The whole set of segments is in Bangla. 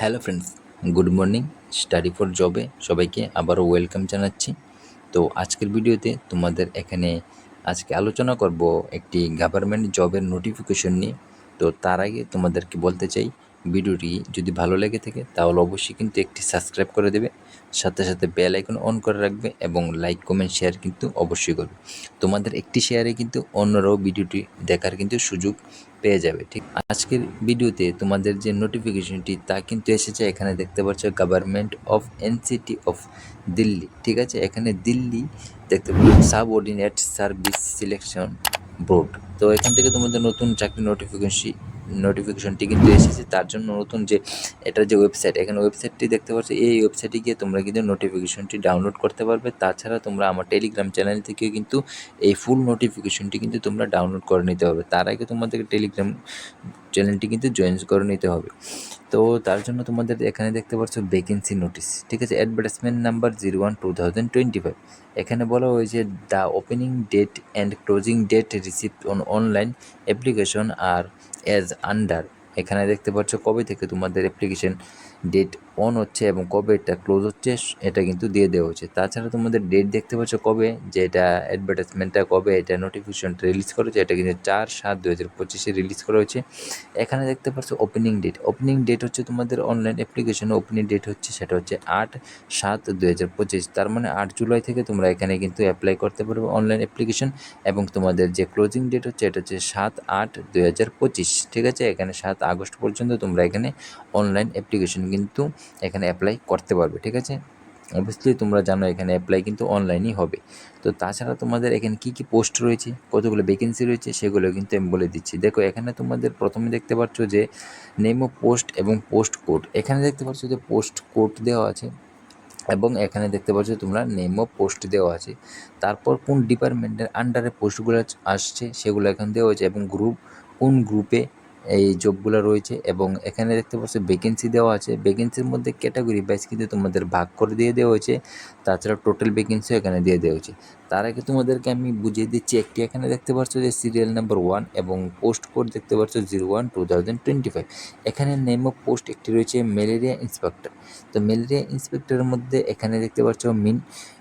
Hello friends good morning study for জবে সবাইকে আবারও ওয়েলকাম জানাচ্ছি। তো আজকের ভিডিওতে তোমাদের এখানে আজকে আলোচনা করব একটি গভর্নমেন্ট জবের নোটিফিকেশন নিয়ে। তো তার আগে তোমাদেরকে বলতে চাই, ভিডিওটি যদি ভালো লেগে থাকে তাহলে অবশ্যই কিন্তু একটি সাবস্ক্রাইব করে দেবে। সাথে সাথে বেল আইকন অন করে রাখবে এবং লাইক কমেন্ট শেয়ার কিন্তু অবশ্যই করবে। তোমাদের একটি শেয়ারে কিন্তু অন্যরাও ভিডিওটি দেখার কিন্তু সুযোগ পেয়ে যাবে, ঠিক? আজকের ভিডিওতে তোমাদের যে নোটিফিকেশনটি তা কিন্তু এসেছে। এখানে দেখতে পাচ্ছ government of NCT of Delhi ঠিক আছে? এখানে দিল্লি দেখতে পাচ্ছ subordinate service selection board তো এখান থেকে তোমাদের নতুন চাকরি নোটিফিকেশন নোটিফিকেশনটি কিন্তু এসেছে। তার জন্য নতুন যে এটার যে ওয়েবসাইট এখানে ওয়েবসাইটটি দেখতে পাচ্ছ, এই ওয়েবসাইটে গিয়ে তোমরা কিন্তু নোটিফিকেশনটি ডাউনলোড করতে পারবে। তাছাড়া তোমরা আমার টেলিগ্রাম চ্যানেল থেকেও কিন্তু এই ফুল নোটিফিকেশনটি কিন্তু তোমরা ডাউনলোড করে নিতে হবে। তার আগে তোমাদেরকে টেলিগ্রাম চ্যানেলটি কিন্তু জয়েন করে নিতে হবে। তো তার জন্য তোমাদের এখানে দেখতে পাচ্ছ ভ্যাকেন্সি নোটিস ঠিক আছে? Advertisement number zero one two thousand twenty five এখানে বলা হয়েছে the opening date and closing date receipt on online application R as under এখানে দেখতে পাচ্ছ কবে থেকে তোমাদের অ্যাপ্লিকেশন ডেট অন হচ্ছে এবং কবে এটা ক্লোজ হচ্ছে, এটা কিন্তু দিয়ে দেওয়া হচ্ছে তাছাড়া তোমাদের ডেট দেখতে পাচ্ছ কবে, যে এটা অ্যাডভার্টাইজমেন্টটা কবে, এটা নোটিফিকেশনটা রিলিজ করা করেছে এটা কিন্তু চার সাত দু হাজার পঁচিশে রিলিজ করা হয়েছে। এখানে দেখতে পাচ্ছ ওপেনিং ডেট ওপেনিং ডেট হচ্ছে তোমাদের অনলাইন অ্যাপ্লিকেশন ওপেনিং ডেট হচ্ছে, সেটা হচ্ছে আট সাত দু হাজার পঁচিশ। তার মানে আট জুলাই থেকে তোমরা এখানে কিন্তু অ্যাপ্লাই করতে পারবে অনলাইন অ্যাপ্লিকেশন এবং তোমাদের যে ক্লোজিং ডেট হচ্ছে, এটা হচ্ছে সাত আট দু হাজার পঁচিশ। ঠিক আছে? এখানে সাত আগস্ট পর্যন্ত তোমরা এখানে অনলাইন অ্যাপ্লিকেশন কিন্তু এখানে অ্যাপ্লাই করতে পারবে, ঠিক আছে? অবভিয়াসলি তোমরা জানো এখানে অ্যাপ্লাই কিন্তু অনলাইনই হবে। তো তাছাড়া তোমাদের এখানে কী কী পোস্ট রয়েছে, কতগুলো ভ্যাকেন্সি রয়েছে সেগুলো কিন্তু আমি বলে দিচ্ছি। দেখো, এখানে তোমাদের প্রথমে দেখতে পাচ্ছ যে নেম অফ পোস্ট এবং পোস্ট কোড এখানে দেখতে পাচ্ছ যে পোস্ট কোড দেওয়া আছে এবং এখানে দেখতে পাচ্ছ তোমরা নেম অফ পোস্ট দেওয়া আছে। তারপর কোন ডিপার্টমেন্টের আন্ডারে পোস্টগুলো আসছে সেগুলো এখানে দেওয়া হয়েছে এবং গ্রুপ কোন গ্রুপে এই জবগুলো রয়েছে এবং এখানে দেখতে পাচ্ছ ভ্যাকেন্সি দেওয়া আছে। ভ্যাকেন্সির মধ্যে ক্যাটাগরি বাইজ কিন্তু তোমাদের ভাগ করে দিয়ে দেওয়া হয়েছে। তাছাড়া টোটাল ভ্যাকেন্সিও এখানে দিয়ে দেওয়া হয়েছে। তার আগে তোমাদেরকে আমি বুঝিয়ে দিচ্ছি, একটি এখানে দেখতে পাচ্ছ যে সিরিয়াল নাম্বার ওয়ান এবং পোস্ট কোড দেখতে পাচ্ছ zero one two thousand twenty five এখানে নেম অফ পোস্ট একটি রয়েছে ম্যালেরিয়া ইন্সপেক্টর তো ম্যালেরিয়া ইন্সপেক্টরের মধ্যে এখানে দেখতে পাচ্ছ mean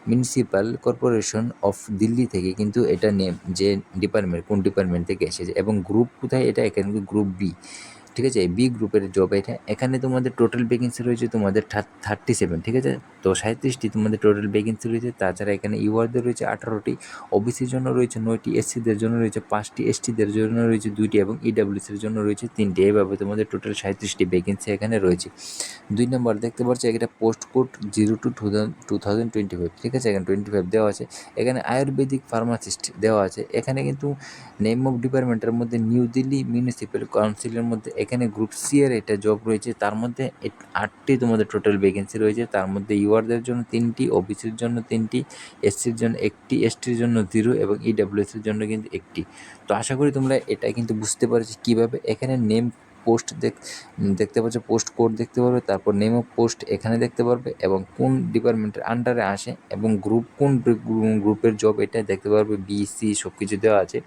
municipal corporation of Delhi থেকে কিন্তু এটা নেম যে ডিপার্টমেন্ট কোন ডিপার্টমেন্ট থেকে এসেছে এবং গ্রুপ কোথায়, এটা এখানে গ্রুপ বি ঠিক আছে? বি গ্রুপের জব এটা। এখানে তোমাদের টোটাল ভ্যাকেন্সি রয়েছে তোমাদের থার্টি সেভেন ঠিক আছে? তো সাঁত্রিশটি তোমাদের টোটাল ভ্যাকেন্সি রয়েছে। তাছাড়া এখানে ইউআরদের রয়েছে আঠারোটি ওবিসির জন্য রয়েছে নয়টি এসসিদের জন্য রয়েছে পাঁচটি এসটিদের জন্য রয়েছে দুইটি এবং ইডাব্লিউসির জন্য রয়েছে তিনটি। এভাবে তোমাদের টোটাল সাঁত্রিশটি ভ্যাকেন্সি এখানে রয়েছে। দুই নম্বর দেখতে পাচ্ছ এটা post code zero two two two thousand twenty five ঠিক আছে? এখানে টোয়েন্টি ফাইভ দেওয়া আছে। এখানে আয়ুর্বেদিক ফার্মাসিস্ট দেওয়া আছে। এখানে কিন্তু নেম অফ ডিপার্টমেন্টের মধ্যে নিউ দিল্লি মিউনিসিপ্যাল কাউন্সিলের মধ্যে এখানে গ্রুপ সি এর এটা জব রয়েছে, তার মধ্যে আটটি তোমাদের টোটাল ভ্যাকেন্সি রয়েছে, তার মধ্যে ইউআরদের জন্য তিনটি ওবিসির জন্য তিনটি এসসির জন্য একটি এসটির জন্য জিরো এবং ইডাব্লিউএসের জন্য কিন্তু একটি। তো আশা করি তোমরা এটা কিন্তু বুঝতে পারছ কীভাবে। এখানে নেম পোস্ট দেখ দেখতে পাচ্ছ পোস্ট কোড দেখতে পারবে, তারপর নেম অফ পোস্ট এখানে দেখতে পারবে, এবং কোন ডিপার্টমেন্টের আন্ডারে আসে, এবং গ্রুপ কোন গ্রুপের জব এটা দেখতে পারবে বিসি সব কিছু দেওয়া আছে,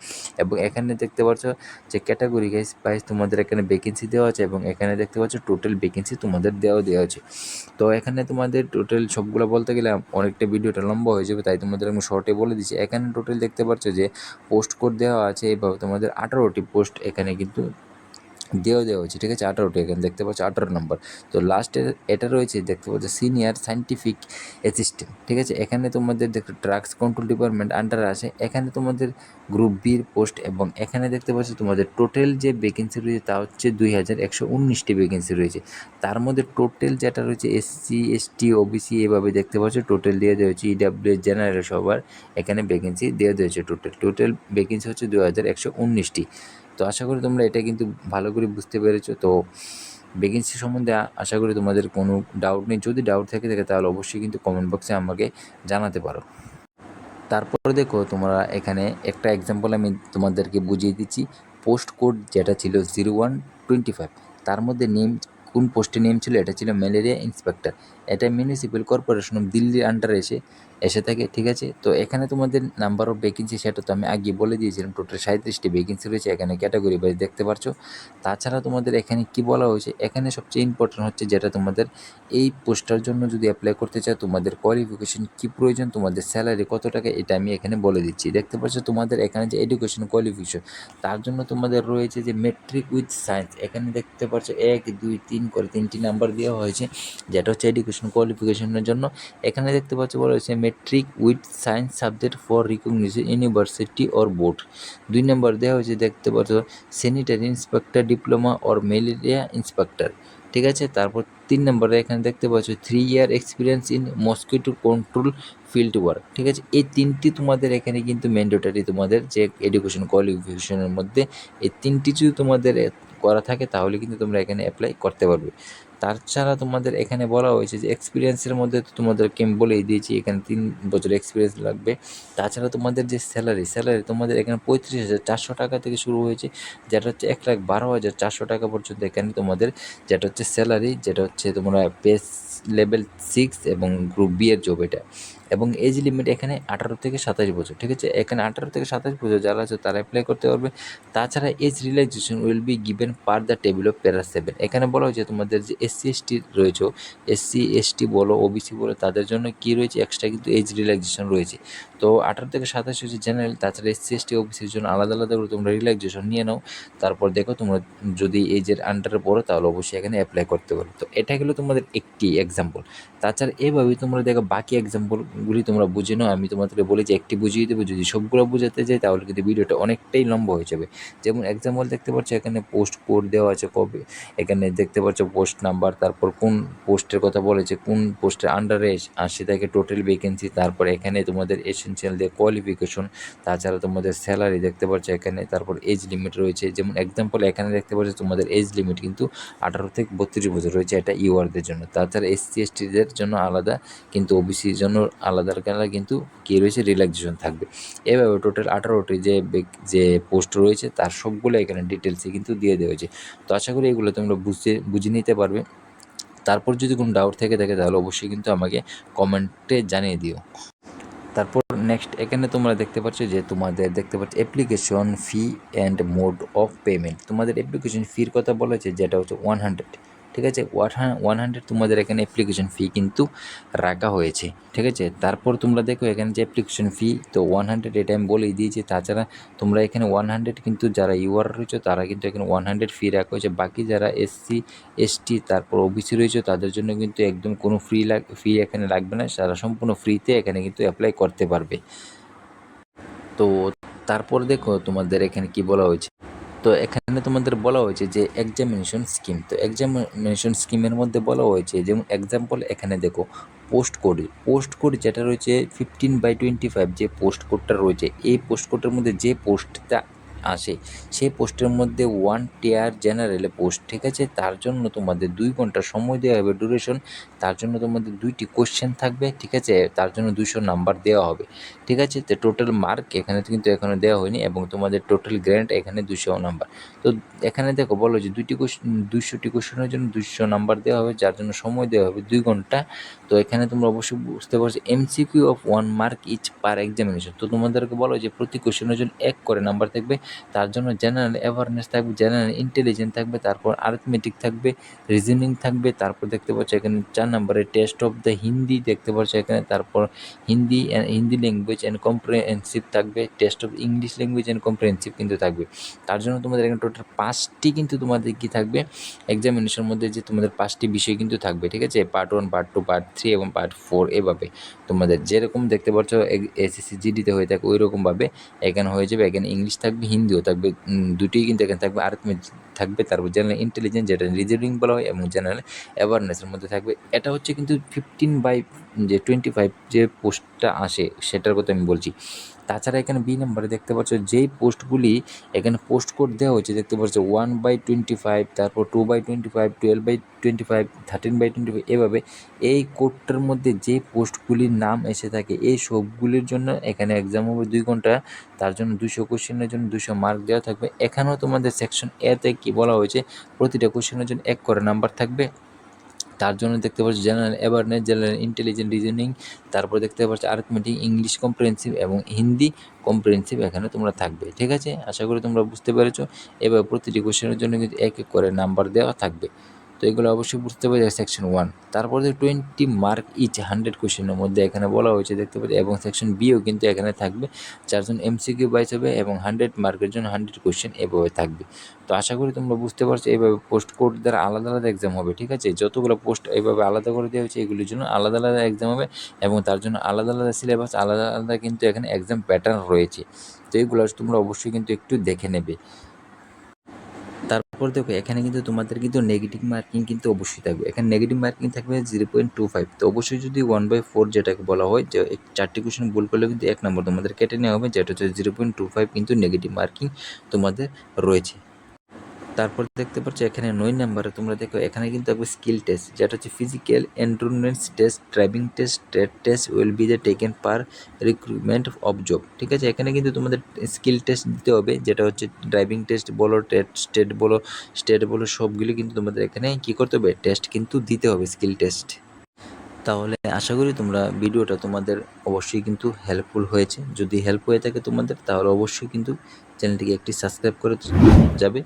এবং এখানে দেখতে পাচ্ছ যে ক্যাটাগরি গাইজ প্রাইস তোমাদের এখানে ভ্যাকেন্সি দেওয়া আছে, এবং এখানে দেখতে পাচ্ছ টোটাল ভ্যাকেন্সি তোমাদের দেওয়া দেওয়া আছে। তো এখানে তোমাদের টোটাল সবগুলো বলতে গেলে অনেকটা ভিডিওটা লম্বা হয়ে যাবে, তাই তোমাদের আমি শর্টে বলে দিচ্ছি। এখানে টোটাল দেখতে পাচ্ছ যে পোস্ট কোড দেওয়া আছে এবং তোমাদের আঠারোটি পোস্ট এখানে কিন্তু দেওয়া দেওয়া হয়েছে, ঠিক আছে? আঠারোটি এখানে দেখতে পাচ্ছ, আঠারো নম্বর। তো লাস্টের এটা রয়েছে, দেখতে পাচ্ছ সিনিয়র সাইন্টিফিক অ্যাসিস্ট্যান্ট ঠিক আছে? এখানে তোমাদের দেখো ড্রাগস কন্ট্রোল ডিপার্টমেন্ট আন্ডার আছে। এখানে তোমাদের গ্রুপ বির পোস্ট এবং এখানে দেখতে পাচ্ছ, তোমাদের টোটাল যে ভ্যাকেন্সি রয়েছে তা হচ্ছে দুই হাজার একশো উনিশটি ভ্যাকেন্সি রয়েছে। তার মধ্যে টোটাল যেটা রয়েছে এসসি এসটি ওবিসি এভাবে দেখতে পাচ্ছ টোটাল দিয়ে দেওয়া হয়েছে ইডাব্লিউ জেনারেল সবার এখানে ভ্যাকেন্সি দিয়ে দেওয়া হয়েছে টোটাল টোটাল ভ্যাকেন্সি হচ্ছে দু হাজার একশো উনিশটি। তো আশা করি তোমরা এটা কিন্তু ভালো করে বুঝতে পেরেছ। তো ভ্যাকেন্সি সম্বন্ধে আশা করি তোমাদের কোনো ডাউট নেই। যদি ডাউট থেকে থাকে তাহলে অবশ্যই কিন্তু কমেন্ট বক্সে আমাকে জানাতে পারো। তারপরে দেখো তোমরা এখানে একটা এক্সাম্পল আমি তোমাদেরকে বুঝিয়ে দিচ্ছি। পোস্ট কোড যেটা ছিল জিরো ওয়ান টোয়েন্টি ফাইভ তার মধ্যে নেম কোন পোস্টে নেম ছিল, এটা ছিল ম্যালেরিয়া ইন্সপেক্টর। এটা মিউনিসিপ্যাল কর্পোরেশন অফ দিল্লির আন্ডারে এসে এসে থাকে, ঠিক আছে? তো এখানে তোমাদের নাম্বার অফ ভ্যাকেন্সি সেটা তো আমি আগে বলে দিয়েছিলাম টোটাল সাঁত্রিশটি ভ্যাকেন্সি রয়েছে, এখানে ক্যাটাগরি ওয়াইজ দেখতে পারছ। তাছাড়া তোমাদের এখানে কি বলা হয়েছে? এখানে সবচেয়ে ইম্পর্টেন্ট হচ্ছে যেটা তোমাদের এই পোস্টার জন্য যদি অ্যাপ্লাই করতে চাও, তোমাদের কোয়ালিফিকেশন কী প্রয়োজন, তোমাদের স্যালারি কত টাকা, এটা আমি এখানে বলে দিচ্ছি। দেখতে পাচ্ছ, তোমাদের এখানে যে এডুকেশন কোয়ালিফিকেশন তার জন্য তোমাদের রয়েছে যে মেট্রিক উইথ সায়েন্স এখানে দেখতে পাচ্ছ, এক, দুই, তিন করে তিনটি নাম্বার দেওয়া হয়েছে, যেটা হচ্ছে এডুকেশন কোয়ালিফিকেশনের জন্য। এখানে দেখতে পাচ্ছ বলা হয়েছে matric with science subject for recognition university or board দুই নম্বর দেওয়া হয়েছে, দেখতে পাচ্ছ sanitary inspector diploma or malaria inspector ঠিক আছে? তারপর তিন নম্বরে এখানে দেখতে পাচ্ছ three year experience in mosquito control field work ঠিক আছে? এই তিনটি তোমাদের এখানে কিন্তু ম্যান্ডেটারি তোমাদের যে এডুকেশন কোয়ালিফিকেশনের মধ্যে, এই তিনটি যদি তোমাদের করা থাকে, তাহলে কিন্তু তোমরা এখানে অ্যাপ্লাই করতে পারবে। তাছাড়া তোমাদের এখানে বলা হয়েছে যে এক্সপিরিয়েন্সের মধ্যে তো তোমাদেরকে আমি বলেই দিয়েছি, এখানে তিন বছর এক্সপিরিয়েন্স লাগবে। তাছাড়া তোমাদের যে স্যালারি স্যালারি তোমাদের এখানে পঁয়ত্রিশ হাজার চারশো টাকা থেকে শুরু হয়েছে, যেটা হচ্ছে এক লাখ বারো হাজার চারশো টাকা পর্যন্ত এখানে তোমাদের, যেটা হচ্ছে স্যালারি যেটা হচ্ছে তোমরা পেস লেভেল সিক্স এবং গ্রুপ বি এর জব এটা। এবং এজ লিমিট এখানে আঠারো থেকে সাতাশ বছর, ঠিক আছে? এখানে আঠারো থেকে সাতাশ বছর যারা আছে তারা অ্যাপ্লাই করতে পারবে। তাছাড়া age relaxation will be given per the table of para seven এখানে বলা হয়েছে তোমাদের যে এসসি এসটি রয়েছে এসসি এসটি বলো ওবিসি বলো, তাদের জন্য কী রয়েছে? এক্সট্রা কিন্তু এজ রিল্যাক্সেশন রয়েছে। তো আঠারো থেকে সাতাশ হচ্ছে জেনারেল তাছাড়া এসসি এসটি ওবিসির জন্য আলাদা আলাদা করে তোমরা রিল্যাক্সেশন নিয়ে নাও। তারপর দেখো তোমরা যদি এজের আন্ডারে পড়ো তাহলে অবশ্যই এখানে অ্যাপ্লাই করতে পারো। তো এটা গেলো তোমাদের একটি এক্সাম্পল তাছাড়া এভাবেই তোমরা দেখো বাকি এক্সাম্পলগুলি তোমরা বুঝে নাও। আমি তোমাদেরকে বলি যে একটি বুঝিয়ে দেবো, যদি সবগুলো বোঝাতে যাই তাহলে কিন্তু ভিডিওটা অনেকটাই লম্বা হয়ে যাবে। যেমন এক্সাম্পল দেখতে পাচ্ছ, এখানে পোস্ট কোড দেওয়া আছে কবে? এখানে দেখতে পাচ্ছ পোস্ট নাম্বার তারপর কোন পোস্টের কথা বলেছে, কোন পোস্টের আন্ডারে আসে থাকে টোটাল ভ্যাকেন্সি তারপর এখানে তোমাদের এসেন্সিয়াল দিয়ে কোয়ালিফিকেশন তাছাড়া তোমাদের স্যালারি দেখতে পাচ্ছ এখানে, তারপর এজ লিমিট রয়েছে। যেমন এক্সাম্পল এখানে দেখতে পাচ্ছ তোমাদের এজ লিমিট কিন্তু আঠারো থেকে বত্রিশ বছর রয়েছে এটা ইউআরদের জন্য। তাছাড়া এসসি এসটিদের জন্য আলাদা, কিন্তু ওবিসির জন্য আলাদা আলাদা কিন্তু কী রয়েছে? রিল্যাক্সেশন থাকবে। এভাবে টোটাল আঠারোটি যে যে পোস্ট রয়েছে, তার সবগুলো এখানে ডিটেলসে কিন্তু দিয়ে দেওয়া হয়েছে। তো আশা করি এগুলো তোমরা বুঝতে, বুঝে নিতে পারবে। তারপর যদি কোনো ডাউট থেকে থাকে, তাহলে অবশ্যই কিন্তু আমাকে কমেন্টে জানিয়ে দিও। তারপর নেক্সট এখানে তোমরা দেখতে পাচ্ছ যে তোমাদের দেখতে পাচ্ছ application fee and mode of payment তোমাদের অ্যাপ্লিকেশন ফির কথা বলেছে যেটা হচ্ছে ওয়ান হান্ড্রেড ঠিক আছে? ওয়ান হান্ড্রেড তোমাদের এখানে অ্যাপ্লিকেশন ফি কিন্তু রাখা হয়েছে, ঠিক আছে? তারপর তোমরা দেখো এখানে যে অ্যাপ্লিকেশন ফি তো ওয়ান হান্ড্রেড এটা আমি বলেই দিয়েছি তাছাড়া তোমরা এখানে ওয়ান হান্ড্রেড কিন্তু যারা ইউআর রয়েছে, তারা কিন্তু এখানে ওয়ান হান্ড্রেড ফি রাখা হয়েছে। বাকি যারা এসসি এসটি তারপর ওবিসি রয়েছে, তাদের জন্য কিন্তু একদম কোনো ফ্রি লাগ ফি এখানে লাগবে না। তারা সম্পূর্ণ ফ্রিতে এখানে কিন্তু অ্যাপ্লাই করতে পারবে। তো তারপর দেখো তোমাদের এখানে কি বলা হয়েছে? তো এখানে তোমাদের বলা হয়েছে যে এক্সামিনেশন স্কিম তো এক্সামিনেশন স্কিমের মধ্যে বলা হয়েছে, যেমন এক্সাম্পল এখানে দেখো পোস্ট কোড পোস্ট কোড যেটা রয়েছে ফিফটিন বাই টোয়েন্টি ফাইভ যে পোস্ট কোডটা রয়েছে, এই পোস্ট কোডের মধ্যে যে পোস্টটা আসে। সেই পোস্টের মধ্যে ওয়ান টিয়ার জেনারেলে পোস্ট, ঠিক আছে? তার জন্য তোমাদের দুই ঘণ্টা সময় দেওয়া হবে ডিউরেশন তার জন্য তোমাদের দুইটি কোশ্চেন থাকবে, ঠিক আছে? তার জন্য দুশো নাম্বার দেওয়া হবে, ঠিক আছে? তো টোটাল মার্ক এখানে কিন্তু এখনও দেওয়া হয়নি এবং তোমাদের টোটাল গ্র্যান্ড এখানে দুশো নাম্বার তো এখানে দেখো, বলো যে দুইটি কোশ্চেন দুইশোটি কোশ্চেনের জন্য দুশো নাম্বার দেওয়া হবে, যার জন্য সময় দেওয়া হবে দুই ঘণ্টা। তো এখানে তোমরা অবশ্যই বুঝতে পারছ MCQ of one mark each per examination তো তোমাদেরকে বলো যে প্রতি কোশ্চেনের জন্য এক করে নাম্বার থাকবে তার জন্য জেনারেল অ্যাওয়ারনেস থাকবে জেনারেল ইন্টেলিজেন্স থাকবে, তারপর আর্থমেটিক থাকবে রিজনিং থাকবে, তারপর দেখতে পাচ্ছ এখানে চার নম্বরে টেস্ট অফ দ্য হিন্দি দেখতে পাচ্ছ এখানে, তারপর Hindi Hindi language and comprehensive থাকবে test of English language and comprehensive কিন্তু থাকবে। তার জন্য তোমাদের এখানে টোটাল পাঁচটি কিন্তু তোমাদের কি থাকবে? এক্সামিনেশনের মধ্যে যে তোমাদের পাঁচটি বিষয় কিন্তু থাকবে, ঠিক আছে? Part one part two part three এবং পার্ট ফোর এভাবে তোমাদের যেরকম দেখতে পাচ্ছ এসএসসি জিডিতে হয়ে থাকে ওই রকমভাবে এখানে হয়ে যাবে, এখানে ইংলিশ থাকবে হিন্দিও থাকবে দুটিই কিন্তু এখানে থাকবে। আর্থমেটিক থাকবে তারপর জেনারেল ইন্টেলিজেন্স যেটা রিজনিং বলা হয় এবং জেনারেল অ্যাওয়ারনেসের মধ্যে থাকবে। এটা হচ্ছে কিন্তু ফিফটিন বাই যে টোয়েন্টি ফাইভ যে পোস্টটা আসে, সেটার কথা আমি বলছি। তাছাড়া এখানে বি নাম্বারে দেখতে পাচ্ছ, যেই পোস্টগুলি এখানে পোস্ট কোড দেওয়া হয়েছে, দেখতে পাচ্ছ ওয়ান বাই টোয়েন্টি ফাইভ তারপর two by twenty five twelve by twenty five thirteen by twenty five এভাবে এই কোডটার মধ্যে যে পোস্টগুলির নাম এসে থাকে, এই সবগুলির জন্য এখানে এক্সাম হবে দুই ঘণ্টা, তার জন্য দুশো কোশ্চেনের জন্য দুশো মার্ক দেওয়া থাকবে। এখানেও তোমাদের সেকশন এতে কি বলা হয়েছে, প্রতিটা কোশ্চেনের জন্য এক করে নাম্বার থাকবে। তার জন্য দেখতে পাচ্ছি general awareness general intelligent reasoning তারপর দেখতে পাচ্ছি আর্থমেটিক ইংলিশ কম্প্রিহেন্সিভ এবং হিন্দি কম্প্রিহেন্সিভ এখানে তোমরা থাকবে, ঠিক আছে? আশা করি তোমরা বুঝতে পেরেছ। এবার প্রতিটি কোশ্চেনের জন্য কিন্তু এক এক করে নাম্বার দেওয়া থাকবে। তো এগুলো অবশ্যই বুঝতে পারছি সেকশন ওয়ান তারপর টোয়েন্টি মার্ক ইচ হান্ড্রেড কোশ্চেনের মধ্যে এখানে বলা হয়েছে, দেখতে পাচ্ছি, এবং সেকশন বিও কিন্তু এখানে থাকবে। চারজন এমসিকিউ বাইস হবে এবং হান্ড্রেড মার্কের জন্য হান্ড্রেড কোশ্চেন এভাবে থাকবে। তো আশা করি তোমরা বুঝতে পারছ এইভাবে পোস্ট কোড দ্বারা আলাদা আলাদা এক্সাম হবে, ঠিক আছে? যতগুলো পোস্ট এইভাবে আলাদা করে দেওয়া হয়েছে, এগুলির জন্য আলাদা আলাদা এক্সাম হবে এবং তার জন্য আলাদা আলাদা সিলেবাস আলাদা আলাদা কিন্তু এখানে এক্সাম প্যাটার্ন রয়েছে। তো এইগুলো তোমরা অবশ্যই কিন্তু একটু দেখে নেবে। তারপর দেখো, এখানে কিন্তু তোমাদের কিন্তু নেগেটিভ মার্কিং কিন্তু অবশ্যই থাকবে। এখানে নেগেটিভ মার্কিং থাকবে জিরো পয়েন্ট টু ফাইভ তো অবশ্যই যদি ওয়ান বাই ফোর যেটাকে বলা হয়, যে চারটি কোশ্চেন ভুল করলে কিন্তু এক নম্বর তোমাদের কেটে নেওয়া হবে, যেটা হচ্ছে জিরো পয়েন্ট টু ফাইভ কিন্তু নেগেটিভ মার্কিং তোমাদের রয়েছে। তারপর দেখতে পাচ্ছ এখানে নয় নাম্বারে, তোমরা দেখো এখানে কিন্তু একবার স্কিল টেস্ট যেটা হচ্ছে physical endurance test driving test state test will be the taken per recruitment of job ঠিক আছে? এখানে কিন্তু তোমাদের স্কিল টেস্ট দিতে হবে, যেটা হচ্ছে ড্রাইভিং টেস্ট বলো স্টেট বলো স্টেট বলো, সবগুলি কিন্তু তোমাদের এখানে কী করতে হবে? টেস্ট কিন্তু দিতে হবে স্কিল টেস্ট তাহলে আশা করি তোমরা ভিডিওটা তোমাদের অবশ্যই কিন্তু হেল্পফুল হয়েছে। যদি হেল্প হয়ে থাকে তোমাদের, তাহলে অবশ্যই কিন্তু চ্যানেলটিকে একটি সাবস্ক্রাইব করে যাবে।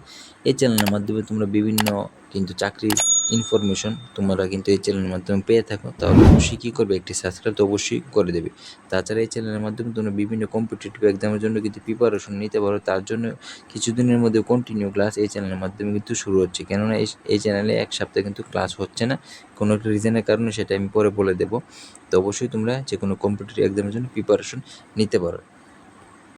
এই চ্যানেলের মাধ্যমে তোমরা বিভিন্ন কিন্তু চাকরির ইনফরমেশন তোমরা কিন্তু এই চ্যানেলের মাধ্যমে পেয়ে থাকো। তাহলে অবশ্যই কী করবে? একটি সাবস্ক্রাইব তো অবশ্যই করে দেবে। তাছাড়া এই চ্যানেলের মাধ্যমে তোমরা বিভিন্ন কম্পিটিটিভ এক্সামের জন্য কিন্তু প্রিপারেশন নিতে পারো। তার জন্য কিছুদিনের মধ্যে কন্টিনিউ ক্লাস এই চ্যানেলের মাধ্যমে কিন্তু শুরু হচ্ছে। কেননা এই চ্যানেলে এক সপ্তাহে কিন্তু ক্লাস হচ্ছে না। কোনো একটা রিজনের কারণে সেটা আমি পরে বলে দেবো। তো অবশ্যই তোমরা যে কোনো কম্পিটিটিভ এক্সামের জন্য প্রিপারেশন নিতে পারো।